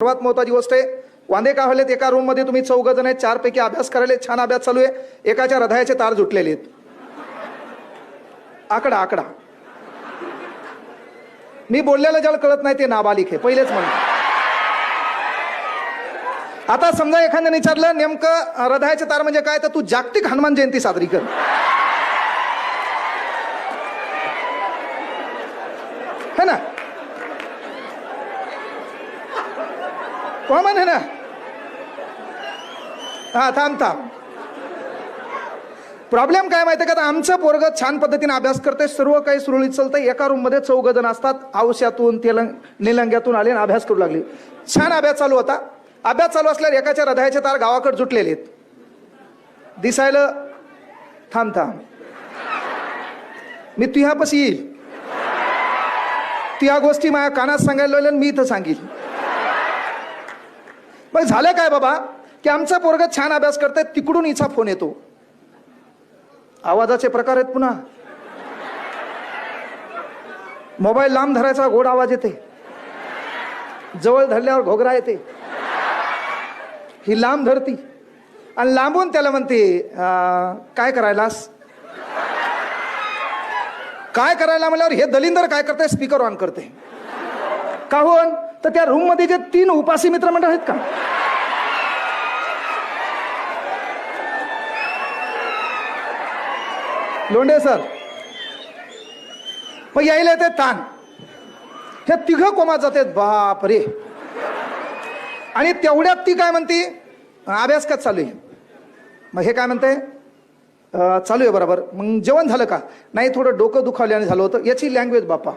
सर्वात महत्वाची गोष्ट आहे वांदे का व्हायलेत एका रूममध्ये तुम्ही चौघ जण आहेत चारपैकी अभ्यास करायला छान अभ्यास चालू आहे एकाच्या हृदयाचे तार जुटलेले आहेत. आकडा आकडा. मी बोललेलं ज्याला कळत नाही ते नाबालिक आहे पहिलेच म्हणतो आता समजा एखाद्याने विचारलं नेमकं हृदयाचे तार म्हणजे काय? तर तू जागतिक हनुमान जयंती साजरी कर है ना कॉमन आहे ना? हा थांब थांब. प्रॉब्लेम काय माहिती का? आता आमचं पोरग छान पद्धतीने अभ्यास करते सर्व काही सुरळीत चालतं एका रूममध्ये चौघ जण असतात. आवश्यातून तेलंग निलंग्यातून आले आणि अभ्यास करू लागले. छान अभ्यास चालू होता. अभ्यास चालू असल्यावर एकाच्या हृदयाचे तार गावाकडे जुटलेले आहेत. दिसायला थांब थांब. मी तुह्यापाशी येईल. त्या गोष्टी माझ्या कानात सांगायला लागल्या आणि मी इथं सांगेल. मग झालं काय बाबा? की आमचा पोरग छान अभ्यास करतोय तिकडून हिचा फोन येतो. आवाजाचे प्रकार आहेत पुन्हा. मोबाईल लांब धरायचा गोड आवाज येते. जवळ धरल्यावर घोगरा येते. ही लांब धरती. आणि लांबून त्याला म्हणते काय करायलास? काय करायला म्हणल्यावर हे दलिंदर काय करते स्पीकर ऑन करते काहून? तर त्या रूममध्ये जे तीन उपासी मित्र मंडळ आहेत का? लोंढे सर मग यायला येते ताण. हे तिघ कोमात जाते बाप रे आणि तेवढ्यात ती काय म्हणती? अभ्यास का चालू आहे? मग हे काय म्हणते? चालू आहे बरोबर. मग जेवण झालं का? नाही थोडं डोकं दुखावल्याने झालं होतं. याची लँग्वेज बापा.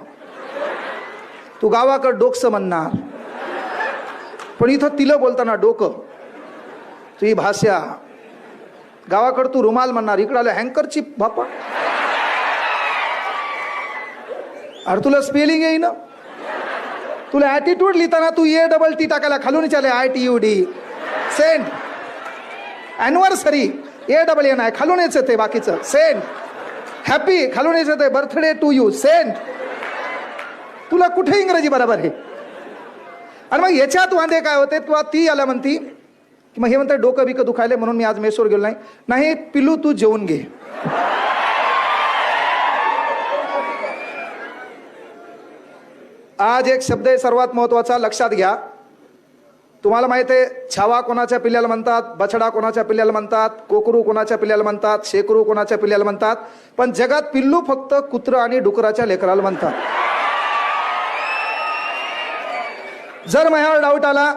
तू गावाकडं डोकसं म्हणणार. पण इथं तिलं बोलताना डोकं. तुझी भाषा गावाकडं तू रुमाल म्हणणार इकडं आलं हँकरची बापा अरे तुला स्पेलिंग येईन तुला ॲटिट्यूड लिहिताना तू ए डबल टी टाकायला खालून विचारले I T U D sent anniversary A double N आहे खालून येच ते बाकीचं. सेंट हॅपी खालून येच ते. बर्थडे टू यू सेंट तुला कुठे इंग्रजी बरोबर आहे? आणि मग याच्यात वांदे काय होते? तुला ती आला म्हणती की मग हे म्हणते डोकं बिकं दुखायले म्हणून मी आज मेसवर गेलो नाही. नाही पिलू तू जेवून घे. आज एक शब्द आहे सर्वात महत्त्वाचा लक्षात घ्या. तुम्हाला माहीत आहे छावा कोणाच्या पिल्ल्याला म्हणतात बछडा कोणाच्या पिल्ल्याला म्हणतात कोकरू कोणाच्या पिल्ल्याला म्हणतात शेकरू कोणाच्या पिल्ल्याला म्हणतात पण जगात पिल्लू फक्त कुत्र आणि डुकराच्या लेकराला म्हणतात. जर माझ्यावर डाऊट आला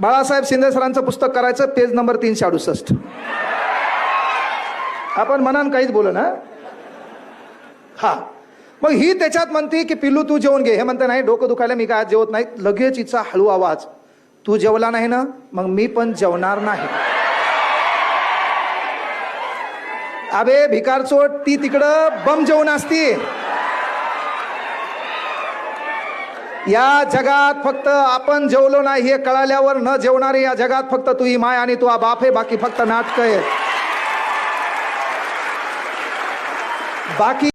बाळासाहेब शिंदे सरांचं पुस्तक करायचं पेज नंबर तीनशे अडुसष्ट. आपण मनान काहीच बोल ना? हा. मग ही त्याच्यात म्हणते की पिल्लू तू जेवून घे. हे म्हणते नाही डोकं दुखायला मी काय जेवत नाही. लगेच हिचा हळू आवाज. तू जेवला नाही ना मग मी पण जेवणार नाही. अबे भिकारचोट ती तिकडं बम जेवण असती. या जगात फक्त आपण जेवलो नाही हे कळाल्यावर न जेवणारे या जगात फक्त तू ही माय आणि तू हा बाप आहे बाकी फक्त नाटक आहे बाकी